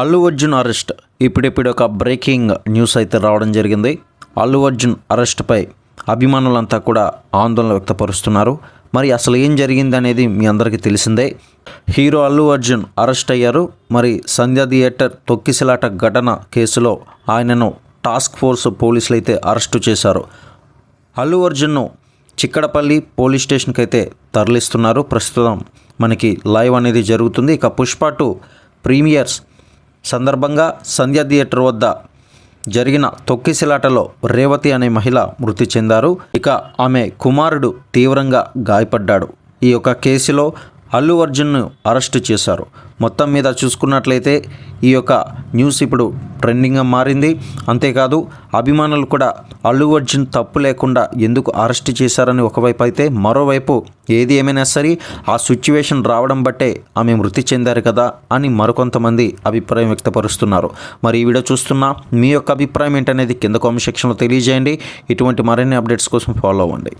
Allu Arjun arrest. ఇప్పుడిప్పుడు ఒక breaking news అయితే రావడం జరిగింది. అల్లు అర్జున్ అరెస్ట్పై అభిమానులంతా కూడా ఆందోళన వ్యక్తపరుస్తున్నారు. మరి అసలు ఏం జరిగింది అనేది మీ అందరికీ తెలిసిందే. హీరో అల్లు అర్జున్ అరెస్ట్ అయ్యారు. మరి సంధ్య థియేటర్ తొక్కిసలాట ఘటన కేసులో ఆయనను టాస్క్ ఫోర్స్ పోలీసులు అయితే అరెస్టు చేశారు. అల్లు అర్జున్ను చిక్కడపల్లి పోలీస్ స్టేషన్కి అయితే తరలిస్తున్నారు. ప్రస్తుతం మనకి లైవ్ అనేది జరుగుతుంది. ఇక పుష్ప టు ప్రీమియర్స్ సందర్భంగా సంధ్య థియేటర్ వద్ద జరిగిన తొక్కిసిలాటలో రేవతి అనే మహిళ మృతి చెందారు. ఇక ఆమె కుమారుడు తీవ్రంగా గాయపడ్డాడు. ఈ యొక్క కేసులో అల్లు అర్జున్ను అరెస్టు చేశారు. మొత్తం మీద చూసుకున్నట్లయితే ఈ యొక్క న్యూస్ ఇప్పుడు ట్రెండింగ్గా మారింది. అంతేకాదు అభిమానులు కూడా అల్లు అర్జున్ తప్పు లేకుండా ఎందుకు అరెస్ట్ చేశారని ఒకవైపు అయితే మరోవైపు ఏది ఏమైనా సరే ఆ సిచ్యువేషన్ రావడం బట్టే ఆమె మృతి చెందారు కదా అని మరికొంతమంది అభిప్రాయం వ్యక్తపరుస్తున్నారు. మరి ఈ వీడియో చూస్తున్నా మీ యొక్క అభిప్రాయం ఏంటనేది కింద కామెంట్ సెక్షన్లో తెలియజేయండి. ఇటువంటి మరిన్ని అప్డేట్స్ కోసం ఫాలో అవ్వండి.